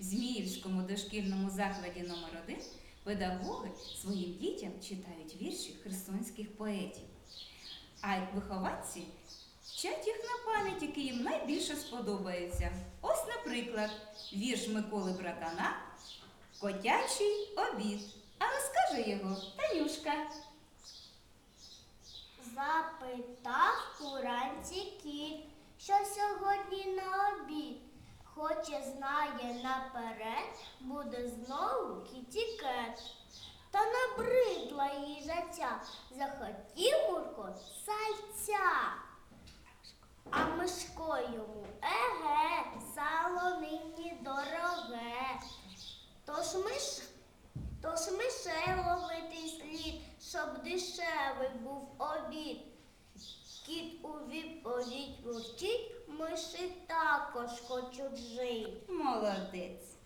Зміївському дошкільному закладі номер 1 педагоги своїм дітям читають вірші херсонських поетів. А вихованці вчать їх на пам'ять, які їм найбільше сподобаються. Ось, наприклад, вірш Миколи Братана Котячий обід. А розкаже його Танюшка. Запитав уранці кіт, що сьогодні на обід. Хоче знає наперед, буде знову кітікет. Та набридла їй їжаця, захотів Мурко сальця. А Мишко йому еге, сало нині дороге. Тож миш, тож мишей ловити слід, щоб дешевий був обід. Кіт у відповідь бурчить, миші також хочуть жити. Молодець.